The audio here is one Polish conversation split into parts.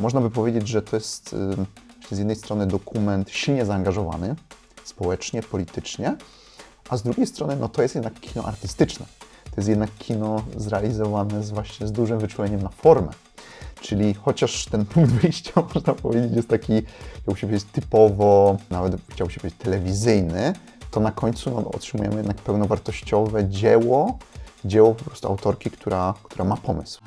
Można by powiedzieć, że to jest y, z jednej strony dokument silnie zaangażowany społecznie, politycznie, a z drugiej strony no, to jest jednak kino artystyczne. To jest jednak kino zrealizowane z właśnie z dużym wyczuleniem na formę. Czyli chociaż ten punkt wyjścia, można powiedzieć, jest taki, chciałby się powiedzieć, typowo, nawet chciałby się powiedzieć telewizyjny, to na końcu no, otrzymujemy jednak pełnowartościowe dzieło, dzieło po prostu autorki, która, która ma pomysł.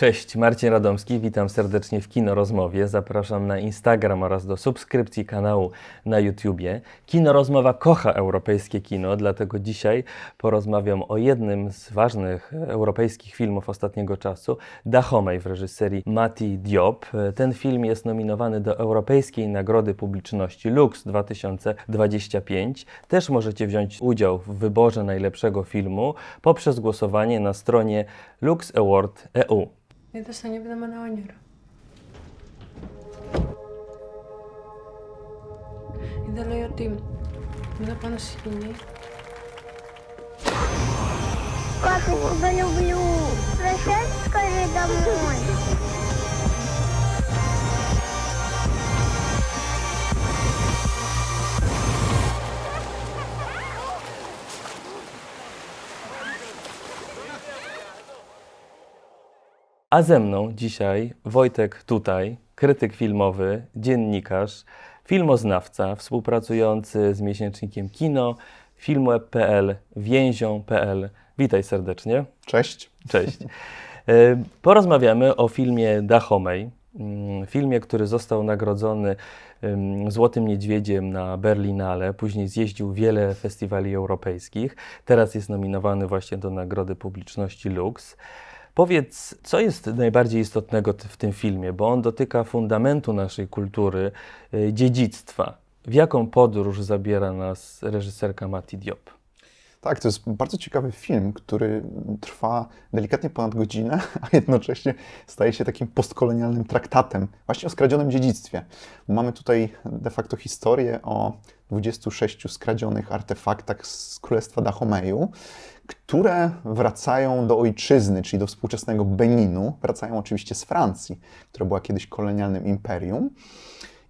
Cześć, Marcin Radomski, witam serdecznie w Kino Rozmowie. Zapraszam na Instagram oraz do subskrypcji kanału na YouTubie. Kino Rozmowa kocha europejskie kino, dlatego dzisiaj porozmawiam o jednym z ważnych europejskich filmów ostatniego czasu, Dahomey w reżyserii Mati Diop. Ten film jest nominowany do Europejskiej Nagrody Publiczności Lux 2025. Też możecie wziąć udział w wyborze najlepszego filmu poprzez głosowanie na stronie Lux Mitä se on, mitä mä näen juuri? Itsellä ei ole tiimi. Mitä panna sinne? Папа, тебя люблю. Прощай, скажи домой. A ze mną dzisiaj Wojtek Tutaj, krytyk filmowy, dziennikarz, filmoznawca, współpracujący z miesięcznikiem Kino, filmweb.pl, więzią.pl. Witaj serdecznie. Cześć. Cześć. E, Porozmawiamy o filmie Dahomey, mm, filmie, który został nagrodzony ym, Złotym Niedźwiedziem na Berlinale, później zjeździł wiele festiwali europejskich, teraz jest nominowany właśnie do Nagrody Publiczności Lux. Powiedz, co jest najbardziej istotnego w tym filmie, bo on dotyka fundamentu naszej kultury, y, dziedzictwa. W jaką podróż zabiera nas reżyserka Mati Diop? Tak, to jest bardzo ciekawy film, który trwa delikatnie ponad godzinę, a jednocześnie staje się takim postkolonialnym traktatem właśnie o skradzionym dziedzictwie. Mamy tutaj de facto historię o 26 skradzionych artefaktach z Królestwa Dahomeju, które wracają do ojczyzny, czyli do współczesnego Beninu. Wracają oczywiście z Francji, która była kiedyś kolonialnym imperium.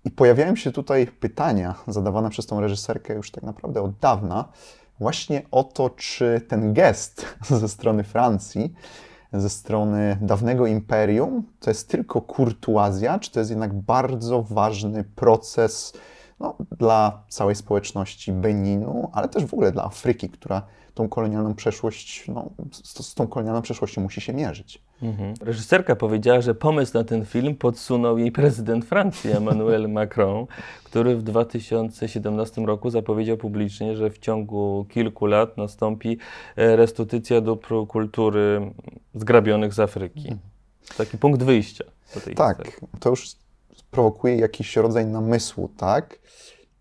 I pojawiają się tutaj pytania zadawane przez tą reżyserkę już tak naprawdę od dawna, właśnie o to, czy ten gest ze strony Francji, ze strony dawnego imperium, to jest tylko kurtuazja, czy to jest jednak bardzo ważny proces no, dla całej społeczności Beninu, ale też w ogóle dla Afryki, która tą kolonialną przeszłość, no, z, z tą kolonialną przeszłością musi się mierzyć. Mhm. Reżyserka powiedziała, że pomysł na ten film podsunął jej prezydent Francji, Emmanuel Macron, który w 2017 roku zapowiedział publicznie, że w ciągu kilku lat nastąpi e, restytucja dóbr kultury zgrabionych z Afryki. Taki punkt wyjścia do tej Tak, historii. to już prowokuje jakiś rodzaj namysłu, tak?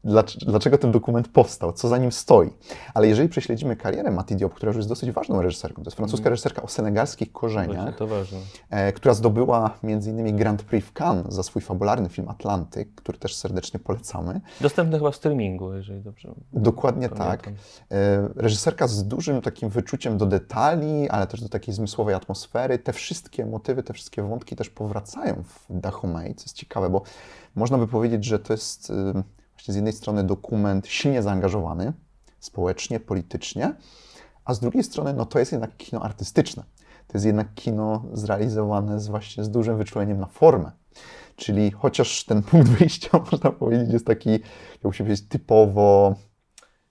Dlac- Dlaczego ten dokument powstał? Co za nim stoi? Ale jeżeli prześledzimy karierę Mati Diop, która już jest dosyć ważną reżyserką, to jest francuska reżyserka o senegalskich korzeniach, to ważne. e, która zdobyła m.in. Grand Prix w Cannes za swój fabularny film Atlantyk, który też serdecznie polecamy. Dostępny chyba w streamingu, jeżeli dobrze Dokładnie pamiętam. tak. E, Reżyserka z dużym takim wyczuciem do detali, ale też do takiej zmysłowej atmosfery. Te wszystkie motywy, te wszystkie wątki też powracają w Dahomey, co jest ciekawe, bo można by powiedzieć, że to jest właśnie z jednej strony dokument silnie zaangażowany społecznie, politycznie, a z drugiej strony no, to jest jednak kino artystyczne. To jest jednak kino zrealizowane z właśnie z dużym wyczuleniem na formę. Czyli chociaż ten punkt wyjścia, można powiedzieć, jest taki, chciałby się powiedzieć, typowo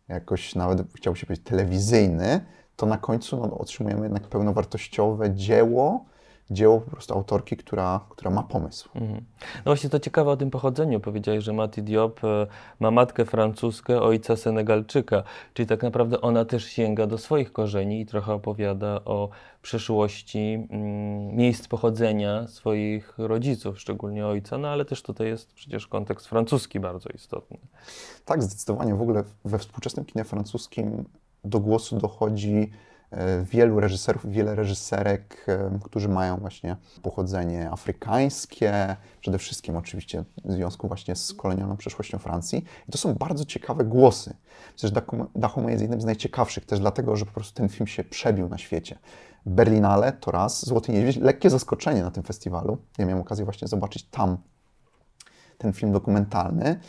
jakoś nawet chciałby się powiedzieć telewizyjny, to na końcu no, otrzymujemy jednak pełnowartościowe dzieło, dzieło po prostu autorki, która, która ma pomysł. Mhm. No właśnie to ciekawe o tym pochodzeniu. Powiedziałeś, że Mati Diop e, ma matkę francuskę, ojca Senegalczyka, czyli tak naprawdę ona też sięga do swoich korzeni i trochę opowiada o przeszłości mm, miejsc pochodzenia swoich rodziców, szczególnie ojca, no ale też tutaj jest przecież kontekst francuski bardzo istotny. Tak, zdecydowanie w ogóle we współczesnym kinie francuskim do głosu dochodzi wielu reżyserów, wiele reżyserek, e, którzy mają właśnie pochodzenie afrykańskie, przede wszystkim oczywiście w związku właśnie z kolonialną przeszłością Francji. I to są bardzo ciekawe głosy. Dachome- Dachome jest jednym z najciekawszych, też dlatego, że po prostu ten film się przebił na świecie. Berlinale to raz, Złoty Niedźwiedź, lekkie zaskoczenie na tym festiwalu. Ja miałem okazję właśnie zobaczyć tam ten film dokumentalny.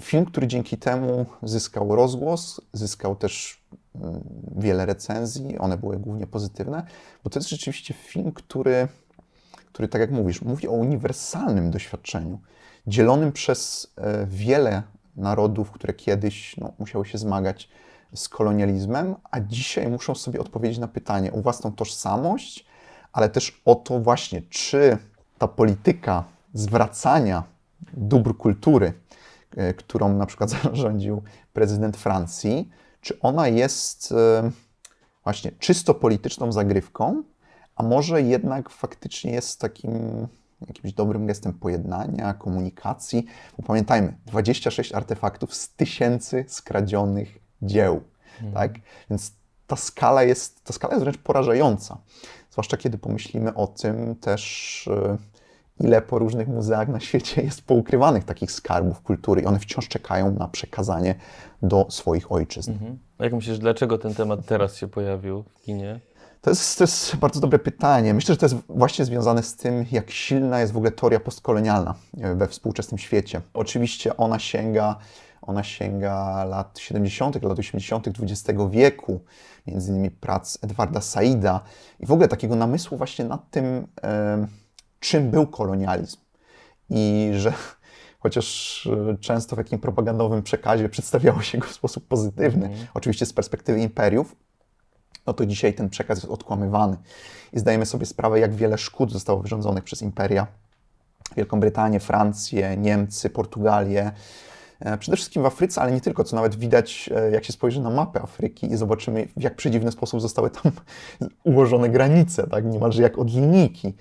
Film, który dzięki temu zyskał rozgłos, zyskał też mm, wiele recenzji, one były głównie pozytywne, bo to jest rzeczywiście film, który, który tak jak mówisz, mówi o uniwersalnym doświadczeniu, dzielonym przez e, wiele narodów, które kiedyś no, musiały się zmagać z kolonializmem, a dzisiaj muszą sobie odpowiedzieć na pytanie o własną tożsamość, ale też o to właśnie, czy ta polityka zwracania dóbr kultury, którą na przykład zarządził prezydent Francji, czy ona jest e, właśnie czysto polityczną zagrywką, a może jednak faktycznie jest takim jakimś dobrym gestem pojednania, komunikacji. Bo pamiętajmy, 26 artefaktów z tysięcy skradzionych dzieł, tak? Więc ta skala jest, ta skala jest wręcz porażająca. Zwłaszcza kiedy pomyślimy o tym też, e, ile po różnych muzeach na świecie jest poukrywanych takich skarbów kultury i one wciąż czekają na przekazanie do swoich ojczyzn. Mhm. Jak myślisz, dlaczego ten temat teraz się pojawił w kinie? To jest, to jest bardzo dobre pytanie. Myślę, że to jest właśnie związane z tym, jak silna jest w ogóle teoria postkolonialna e, we współczesnym świecie. Oczywiście ona sięga, ona sięga lat 70., lat 80. XX wieku, między innymi prac Edwarda Saida i w ogóle takiego namysłu właśnie nad tym, e, czym był kolonializm. I że chociaż e, często w jakim propagandowym przekazie przedstawiało się go w sposób pozytywny, oczywiście z perspektywy imperiów, no to dzisiaj ten przekaz jest odkłamywany. I zdajemy sobie sprawę, jak wiele szkód zostało wyrządzonych przez imperia. Wielką Brytanię, Francję, Niemcy, Portugalię. E, Przede wszystkim w Afryce, ale nie tylko, co nawet widać, e, jak się spojrzy na mapę Afryki i zobaczymy, w jak przedziwny sposób zostały tam ułożone granice, tak? niemalże jak od linijki,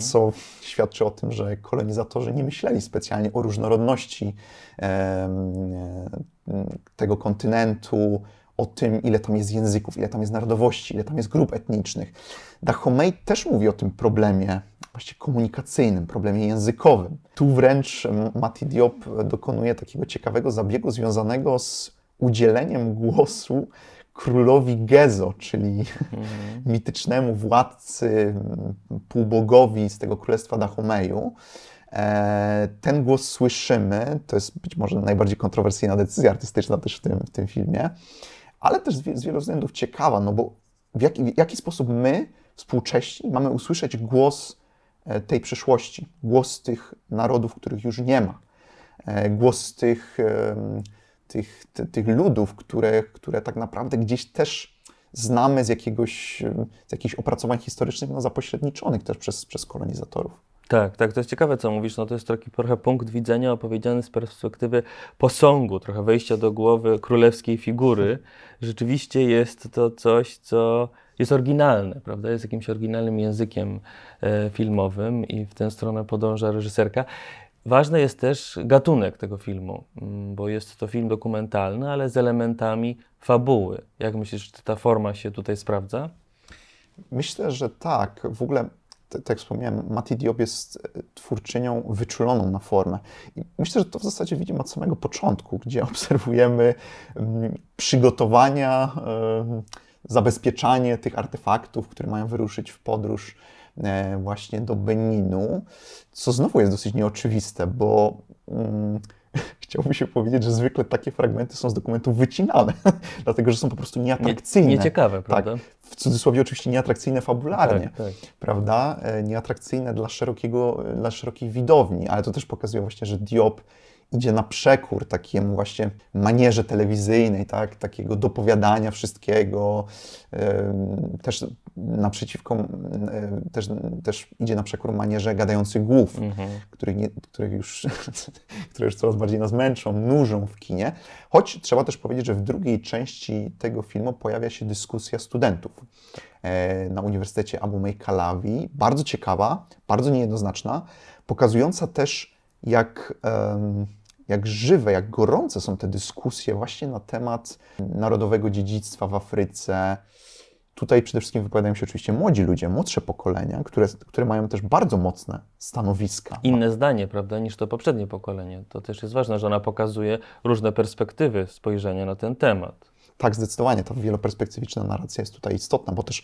co świadczy o tym, że kolonizatorzy nie myśleli specjalnie o różnorodności e, tego kontynentu, o tym, ile tam jest języków, ile tam jest narodowości, ile tam jest grup etnicznych. Dahomey też mówi o tym problemie właściwie komunikacyjnym, problemie językowym. Tu wręcz Mati Diop dokonuje takiego ciekawego zabiegu związanego z udzieleniem głosu królowi Gezo, czyli mitycznemu władcy, półbogowi z tego królestwa Dahomeju. E, Ten głos słyszymy, to jest być może najbardziej kontrowersyjna decyzja artystyczna też w tym, w tym filmie, ale też z wie- z wielu względów ciekawa, no bo w jaki, w jaki sposób my, współcześni, mamy usłyszeć głos tej przyszłości, głos tych narodów, których już nie ma, e, głos tych, tych, ty, tych ludów, które, które tak naprawdę gdzieś też znamy z, jakiegoś, z jakichś opracowań historycznych, no zapośredniczonych też przez, przez kolonizatorów. Tak, tak, to jest ciekawe, co mówisz. No to jest taki trochę punkt widzenia opowiedziany z perspektywy posągu, trochę wejścia do głowy królewskiej figury. Rzeczywiście jest to coś, co jest oryginalne, prawda? Jest jakimś oryginalnym językiem e, filmowym i w tę stronę podąża reżyserka. Ważny jest też gatunek tego filmu, mm, bo jest to film dokumentalny, ale z elementami fabuły. Jak myślisz, czy ta forma się tutaj sprawdza? Myślę, że tak. W ogóle, tak jak wspomniałem, Mati Diop jest e, twórczynią wyczuloną na formę. I myślę, że to w zasadzie widzimy od samego początku, gdzie obserwujemy mm, przygotowania, zabezpieczanie tych artefaktów, które mają wyruszyć w podróż e, właśnie do Beninu, co znowu jest dosyć nieoczywiste, bo mm, chciałoby się powiedzieć, że zwykle takie fragmenty są z dokumentów wycinane, dlatego że są po prostu Nie, nieatrakcyjne. nieciekawe, Tak, prawda? w cudzysłowie oczywiście nieatrakcyjne fabularnie, Tak, tak. prawda? E, Nieatrakcyjne dla, szerokiego, dla szerokiej widowni, ale to też pokazuje właśnie, że Diop idzie na przekór takiemu właśnie manierze telewizyjnej, tak? takiego dopowiadania wszystkiego, też naprzeciwko, em, też, też idzie na przekór manierze gadających głów, Mhm. których, nie, których już, które już coraz bardziej nas męczą, nużą w kinie. Choć trzeba też powiedzieć, że w drugiej części tego filmu pojawia się dyskusja studentów e, na Uniwersytecie Abu Mej Kalawi. Bardzo ciekawa, bardzo niejednoznaczna, pokazująca też, jak, em, jak żywe, jak gorące są te dyskusje właśnie na temat narodowego dziedzictwa w Afryce. Tutaj przede wszystkim wypowiadają się oczywiście młodzi ludzie, młodsze pokolenia, które, które mają też bardzo mocne stanowiska. Inne zdanie, prawda, niż to poprzednie pokolenie. To też jest ważne, że ona pokazuje różne perspektywy spojrzenia na ten temat. Tak, zdecydowanie ta wieloperspektywiczna narracja jest tutaj istotna, bo też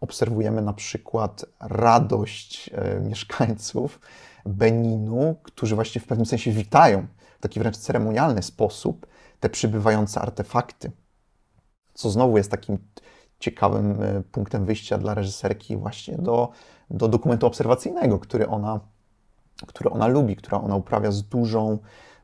obserwujemy na przykład radość e, mieszkańców Beninu, którzy właśnie w pewnym sensie witają w taki wręcz ceremonialny sposób te przybywające artefakty. Co znowu jest takim ciekawym e, punktem wyjścia dla reżyserki właśnie do, do dokumentu obserwacyjnego, który ona, który ona lubi, która ona uprawia z dużą,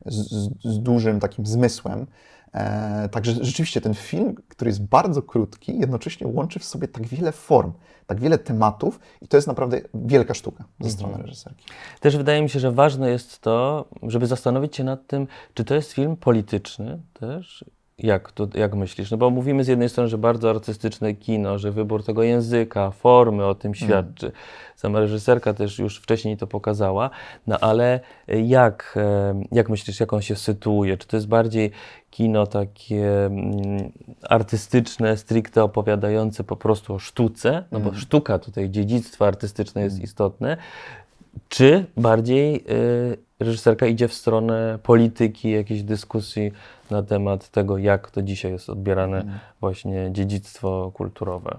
z, z, z dużym takim zmysłem. E, także rzeczywiście ten film, który jest bardzo krótki, jednocześnie łączy w sobie tak wiele form, tak wiele tematów i to jest naprawdę wielka sztuka ze strony reżyserki. Też wydaje mi się, że ważne jest to, żeby zastanowić się nad tym, czy to jest film polityczny też. Jak, to, jak myślisz? No bo mówimy z jednej strony, że bardzo artystyczne kino, że wybór tego języka, formy o tym świadczy. Sama reżyserka też już wcześniej to pokazała. No ale jak, e, jak myślisz, jak on się sytuuje? Czy to jest bardziej kino takie mm, artystyczne, stricte opowiadające po prostu o sztuce? No bo sztuka tutaj, dziedzictwo artystyczne jest istotne. Czy bardziej y, reżyserka idzie w stronę polityki, jakiejś dyskusji na temat tego, jak to dzisiaj jest odbierane właśnie dziedzictwo kulturowe?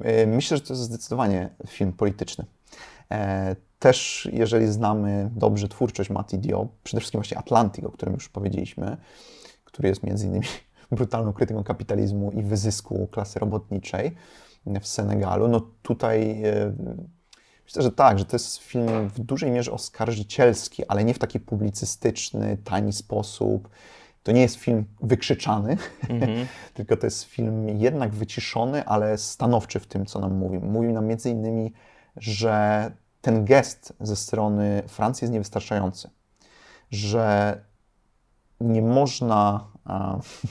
E, Myślę, że to jest zdecydowanie film polityczny. E, Też, jeżeli znamy dobrze twórczość Mati Diop, przede wszystkim właśnie Atlantic, o którym już powiedzieliśmy, który jest między innymi brutalną krytyką kapitalizmu i wyzysku klasy robotniczej w Senegalu, no tutaj e, myślę, że tak, że to jest film w dużej mierze oskarżycielski, ale nie w taki publicystyczny, tani sposób. To nie jest film wykrzyczany, tylko to jest film jednak wyciszony, ale stanowczy w tym, co nam mówi. Mówił nam między innymi, że ten gest ze strony Francji jest niewystarczający, że nie można,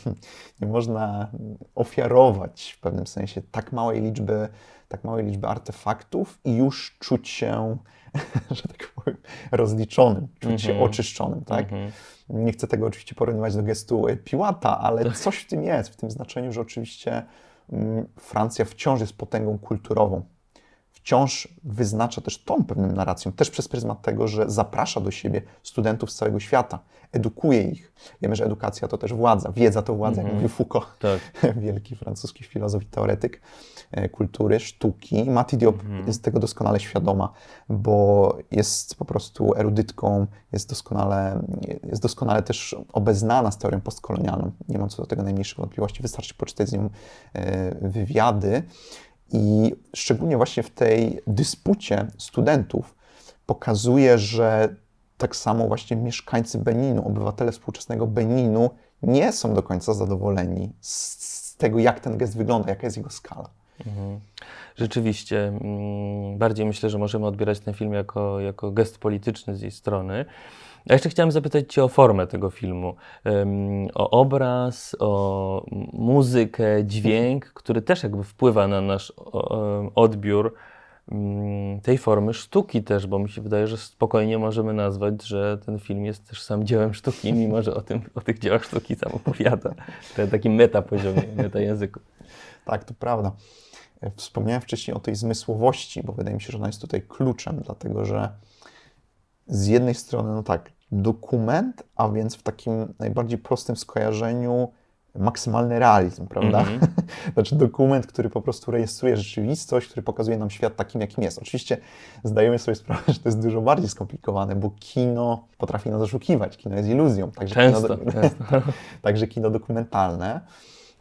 nie można ofiarować w pewnym sensie tak małej liczby, tak małej liczby artefaktów i już czuć się, że tak powiem, rozliczonym, czuć się oczyszczonym, tak? Nie chcę tego oczywiście porównywać do gestu Piłata, ale coś w tym jest, w tym znaczeniu, że oczywiście mm, Francja wciąż jest potęgą kulturową. Wciąż wyznacza też ton pewnym narracjom, też przez pryzmat tego, że zaprasza do siebie studentów z całego świata, edukuje ich. Wiemy, że edukacja to też władza, wiedza to władza, jak mówił Foucault, Tak. wielki francuski filozof i teoretyk e, kultury, sztuki. Mati Diop jest tego doskonale świadoma, bo jest po prostu erudytką, jest doskonale, jest doskonale też obeznana z teorią postkolonialną. Nie mam co do tego najmniejszych wątpliwości, wystarczy poczytać z nią e, wywiady. I szczególnie właśnie w tej dyspucie studentów pokazuje, że tak samo właśnie mieszkańcy Beninu, obywatele współczesnego Beninu nie są do końca zadowoleni z, tego, jak ten gest wygląda, jaka jest jego skala. Rzeczywiście, mm, bardziej myślę, że możemy odbierać ten film jako, jako gest polityczny z jej strony. A jeszcze chciałem zapytać Cię o formę tego filmu, o obraz, o muzykę, dźwięk, który też jakby wpływa na nasz odbiór tej formy sztuki też, bo mi się wydaje, że spokojnie możemy nazwać, że ten film jest też sam dziełem sztuki, mimo że o, tym, o tych dziełach sztuki sam opowiada. Na takim meta poziomie, meta języku. Tak, to prawda. Wspomniałem wcześniej o tej zmysłowości, bo wydaje mi się, że ona jest tutaj kluczem, dlatego że z jednej strony, no tak, dokument, a więc w takim najbardziej prostym skojarzeniu maksymalny realizm, prawda? znaczy dokument, który po prostu rejestruje rzeczywistość, który pokazuje nam świat takim, jakim jest. Oczywiście zdajemy sobie sprawę, że to jest dużo bardziej skomplikowane, bo kino potrafi nas oszukiwać, kino jest iluzją. Także Często, Kino, często. także kino dokumentalne.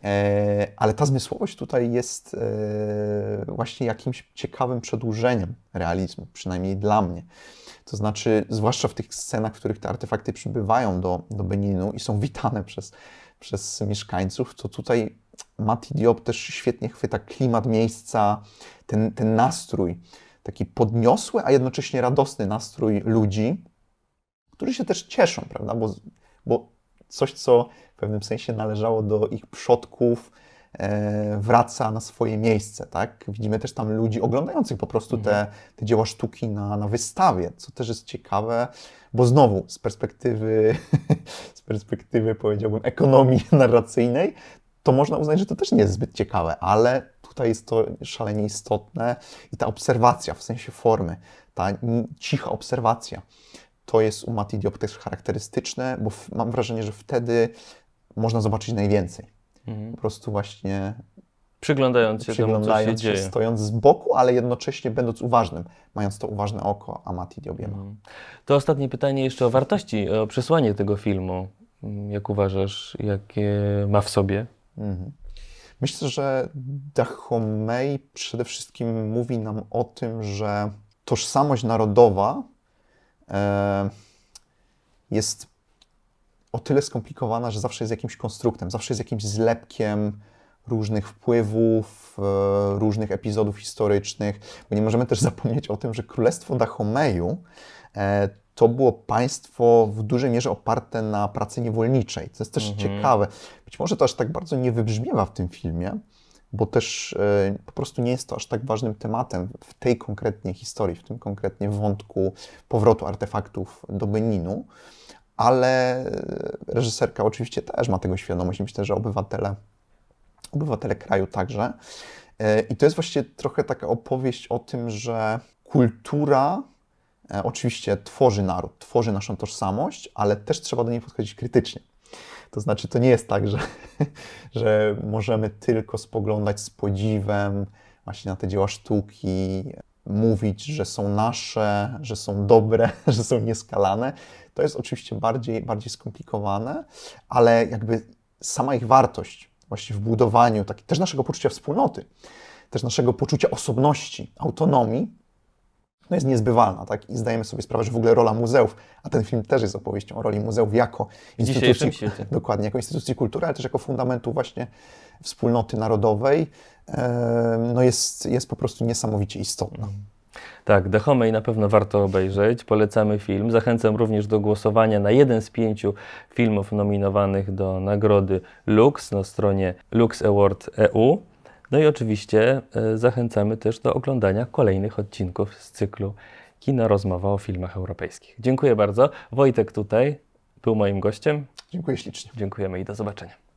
E, ale ta zmysłowość tutaj jest e, właśnie jakimś ciekawym przedłużeniem realizmu, przynajmniej dla mnie. To znaczy, zwłaszcza w tych scenach, w których te artefakty przybywają do, do Beninu i są witane przez, przez mieszkańców, to tutaj Mati Diop też świetnie chwyta klimat miejsca, ten, ten nastrój, taki podniosły, a jednocześnie radosny nastrój ludzi, którzy się też cieszą, prawda? Bo, bo coś, co w pewnym sensie należało do ich przodków, wraca na swoje miejsce, tak? Widzimy też tam ludzi oglądających po prostu te, te dzieła sztuki na, na wystawie, co też jest ciekawe, bo znowu z perspektywy, z perspektywy powiedziałbym ekonomii narracyjnej, to można uznać, że to też nie jest zbyt ciekawe, ale tutaj jest to szalenie istotne i ta obserwacja w sensie formy, ta cicha obserwacja, to jest u Mati Diop też charakterystyczne, bo mam wrażenie, że wtedy można zobaczyć najwięcej. Mhm. Po prostu właśnie Przyglądając się temu, co się przyglądając się, dzieje. stojąc z boku, ale jednocześnie będąc uważnym, mając to uważne oko, a Mati Diobie ma. Mhm. To ostatnie pytanie jeszcze o wartości, o przesłanie tego filmu. Mm, Jak uważasz, jakie ma w sobie? Mhm. Myślę, że Dahomey przede wszystkim mówi nam o tym, że tożsamość narodowa e, jest o tyle skomplikowana, że zawsze jest jakimś konstruktem, zawsze jest jakimś zlepkiem różnych wpływów, e, różnych epizodów historycznych, bo nie możemy też zapomnieć o tym, że Królestwo Dahomeju e, to było państwo w dużej mierze oparte na pracy niewolniczej. To jest też ciekawe. Być może to aż tak bardzo nie wybrzmiewa w tym filmie, bo też e, po prostu nie jest to aż tak ważnym tematem w tej konkretnie historii, w tym konkretnie wątku powrotu artefaktów do Beninu, ale reżyserka oczywiście też ma tego świadomość myślę, że obywatele, obywatele kraju także. E, I to jest właśnie trochę taka opowieść o tym, że kultura e, oczywiście tworzy naród, tworzy naszą tożsamość, ale też trzeba do niej podchodzić krytycznie. To znaczy, to nie jest tak, że, że możemy tylko spoglądać z podziwem właśnie na te dzieła sztuki, mówić, że są nasze, że są dobre, że są nieskalane. To jest oczywiście bardziej, bardziej skomplikowane, ale jakby sama ich wartość właśnie w budowaniu taki, też naszego poczucia wspólnoty, też naszego poczucia osobności, autonomii, no jest niezbywalna, tak? I zdajemy sobie sprawę, że w ogóle rola muzeów, a ten film też jest opowieścią o roli muzeów jako instytucji, dokładnie, jako instytucji kultury, ale też jako fundamentu właśnie wspólnoty narodowej, no jest, jest po prostu niesamowicie istotna. Tak, Dahomey na pewno warto obejrzeć. Polecamy film. Zachęcam również do głosowania na jeden z pięciu filmów nominowanych do nagrody Lux na stronie luxaward.eu. No i oczywiście e, zachęcamy też do oglądania kolejnych odcinków z cyklu Kino Rozmowa o filmach europejskich. Dziękuję bardzo. Wojtek tutaj był moim gościem. Dziękuję ślicznie. Dziękujemy i do zobaczenia.